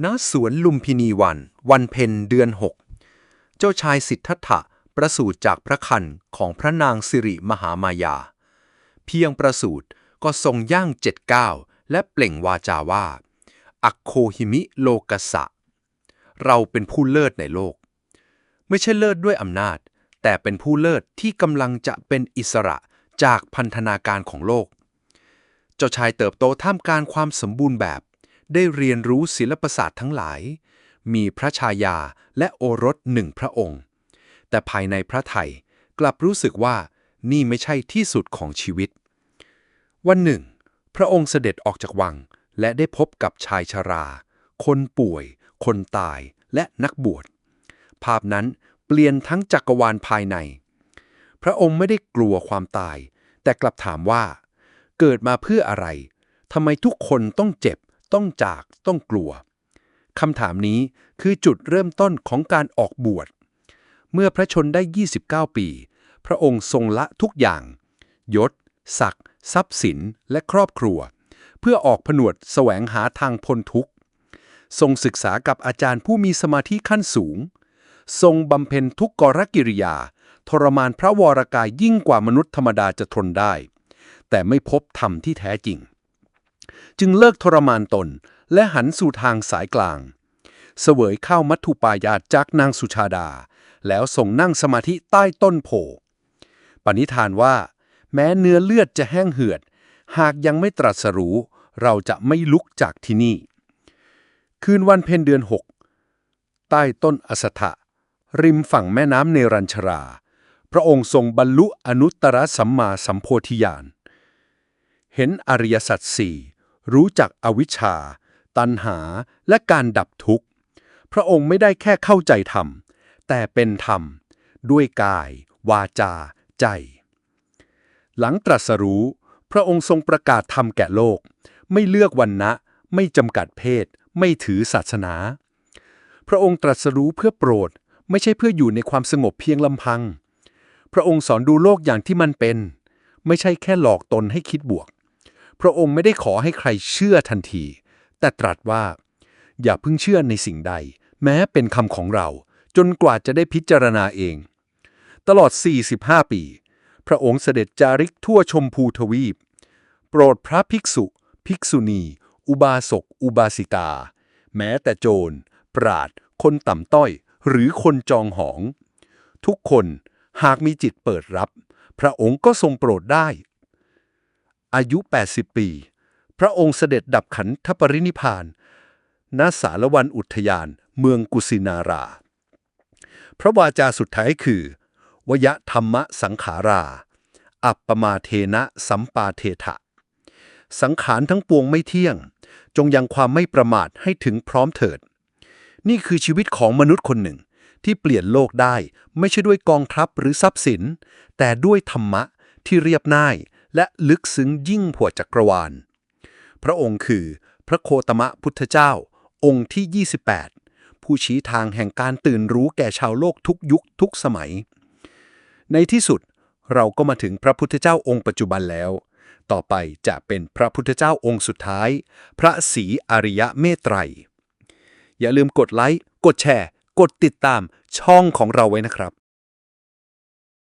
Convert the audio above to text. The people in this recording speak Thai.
ณสวนลุมพินีวัน วันเพ็ญเดือนหก เจ้าชายสิทธัตถะประสูติจากพระคันของพระนางสิริมหามายา เพียงประสูติก็ทรงย่างเจ็ดเก้าและเปล่งวาจาว่า อักโคหิมิโลกัสสะ เราเป็นผู้เลิศในโลก ไม่ใช่เลิศด้วยอำนาจ แต่เป็นผู้เลิศที่กำลังจะเป็นอิสระจากพันธนาการของโลก เจ้าชายเติบโตท่ามกลางความสมบูรณ์แบบ ได้เรียนรู้ศิลปศาสตร์ทั้งหลาย มีพระชายาและโอรสหนึ่งพระองค์ แต่ภายในพระไทยกลับรู้สึกว่านี่ไม่ใช่ที่สุดของชีวิต วันหนึ่ง พระองค์เสด็จออกจากวัง และได้พบกับชายชรา คนป่วย คนตายและนักบวช ภาพนั้นเปลี่ยนทั้งจักรวาลภายใน พระองค์ไม่ได้กลัวความตาย แต่กลับถามว่า เกิดมาเพื่ออะไรทำไมทุกคนต้องเจ็บ ต้องจากต้องกลัวคำถามนี้คือจุดเริ่มต้นของการออกบวช เมื่อพระชนได้ 29 ปี พระองค์ทรงละทุกอย่าง ยศ ศักดิ์ทรัพย์สิน และครอบครัว เพื่อออกผนวดแสวงหาทางพ้นทุกข์ ทรงศึกษากับอาจารย์ผู้มีสมาธิขั้นสูง ทรงบำเพ็ญทุกกรกิริยา ทรมานพระวรกายยิ่งกว่ามนุษย์ธรรมดาจะทนได้ แต่ไม่พบธรรมที่แท้จริง จึงเลิกทรมานตน และหันสู่ทางสายกลาง เสวยข้าวมัทุปายาจากนางสุชาดา แล้วส่งนั่งสมาธิใต้ต้นโพปณิธานว่า แม้เนื้อเลือดจะแห้งเหือด หากยังไม่ตรัสรู้ เราจะไม่ลุกจากที่นี่ คืนวันเพ็ญเดือนหกใต้ต้นอสถะ ริมฝั่งแม่น้ำเนรัญชรา พระองค์ทรงบรรลุอนุตตรสัมมาสัมโพธิญาณ เห็นอริยสัจสี่ รู้จักอวิชชา ตัณหาและการดับทุกข์ พระองค์ไม่ได้แค่เข้าใจธรรม แต่เป็นธรรม ด้วยกาย วาจา ใจ หลังตรัสรู้ พระองค์ทรงประกาศธรรมแก่โลก ไม่เลือกวันนะไม่จำกัดเพศ ไม่ถือศาสนา พระองค์ตรัสรู้เพื่อโปรด ไม่ใช่เพื่ออยู่ในความสงบเพียงลำพัง พระองค์สอนดูโลกอย่างที่มันเป็น ไม่ใช่แค่หลอกตนให้คิดบวก พระองค์ไม่ได้ขอให้ใครเชื่อทันที แต่ตรัสว่า อย่าเพิ่งเชื่อในสิ่งใด แม้เป็นคำของเรา จนกว่าจะได้พิจารณาเอง ตลอด 45 ปี พระองค์เสด็จจาริกทั่วชมพูทวีป โปรดพระภิกษุ ภิกษุณี อุบาสก อุบาสิกา แม้แต่โจร ปราด คนต่ำต้อย หรือคนจองหอง ทุกคนหากมีจิตเปิดรับ พระองค์ก็ทรงโปรดได้ อายุ 80 ปี พระองค์เสด็จดับขันธปรินิพาน ณ สารวันอุทยาน เมืองกุสินารา พระวาจาสุดท้ายคือวยธรรมสังขารา อัปปมาเทนะสัมปาเทถะ สังขารทั้งปวงไม่เที่ยง จงยังความไม่ประมาทให้ถึงพร้อมเถิด นี่คือชีวิตของมนุษย์คนหนึ่งที่เปลี่ยนโลกได้ไม่ใช่ด้วยกองทัพหรือทรัพย์สิน แต่ด้วยธรรมะที่เรียบง่าย และลึกซึ้งยิ่งผัวจักรวาล พระองค์คือพระโคตมะพุทธเจ้า องค์ที่ 28 ผู้ชี้ทางแห่งการตื่นรู้แก่ชาวโลกทุกยุคทุกสมัย ในที่สุดเราก็มาถึงพระพุทธเจ้าองค์ปัจจุบันแล้ว ต่อไปจะเป็นพระพุทธเจ้าองค์สุดท้าย พระศรีอริยเมตไตร อย่าลืมกดไลค์ กดแชร์ กดติดตามช่องของเราไว้นะครับ